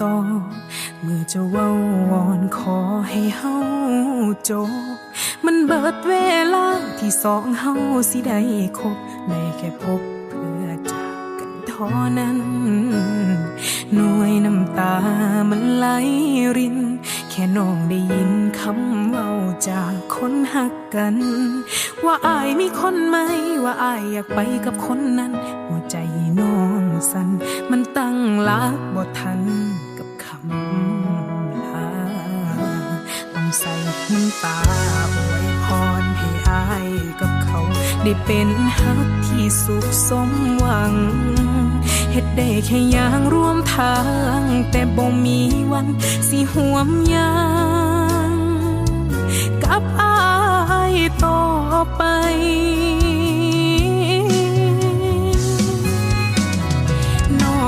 ต่อ เมื่อจะว้าวอนขอให้เฮาจบ มันเบิดเวลาที่สองเฮาสิได้คบได้แค่พบเพื่อจากกันท่อนั้น หน่วยน้ำตามันไหลริน แค่น้องได้ยินคำเว้าจากคนหักกัน ว่าอายมีคนไหมว่าอายอยากไปกับคนนั้น สัน มันตั้งหลักบ่ทันกับคำลาต้องใส่น้ำตาอวยพรให้อายกับเขา ได้เป็นฮักที่สุขสมหวังเฮ็ดได้แค่ย่างร่วมทาง แต่บ่มีวันสิห่วมยางกับอายต่อไป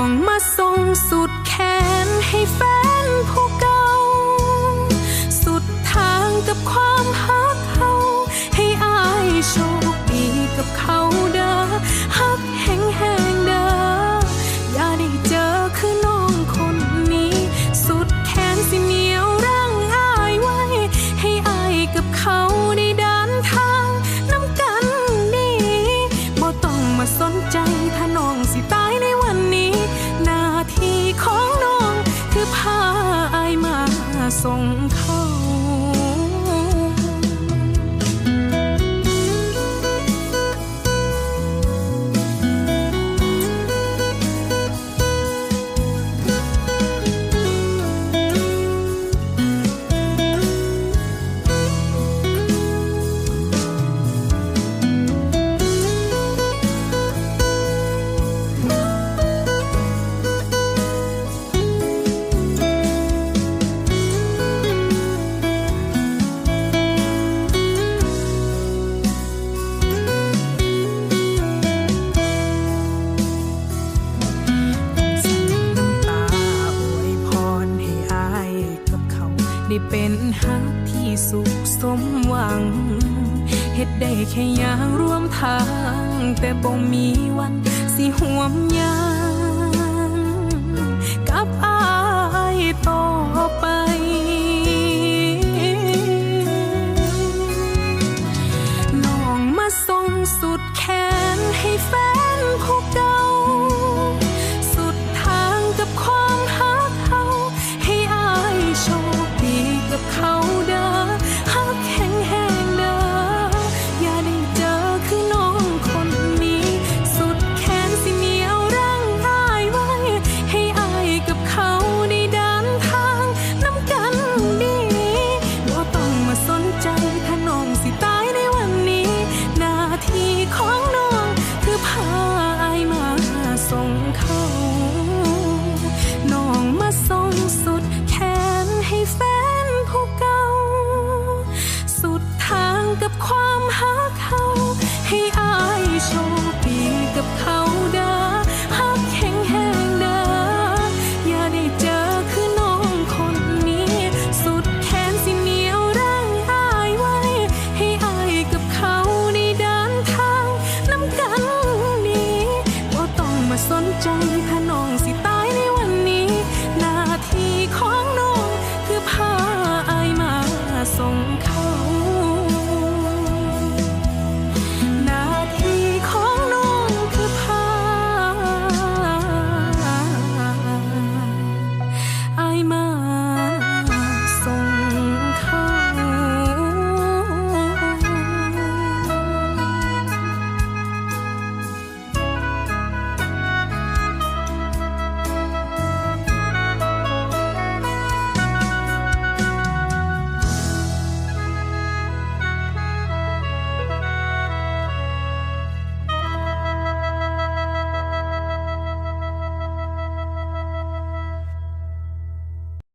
องมาส่งสุดแขนให้แฟนผู้เก่า สุดทางกับความฮักเขา ให้อายโชคดีกับเขาเด้อฮักแห่งแห่งเด้ออย่าได้เจอคือน้องคนนี้ สุดแขนสิเหนียวร่างอายไว้ ให้อายกับเขา ส่ง ได้เป็นฮักที่สุขสมหวังเฮ็ดได้แค่อย่างร่วมทาง แต่บ่มีวันสิห่วมยังกับอายต่อไป Khi?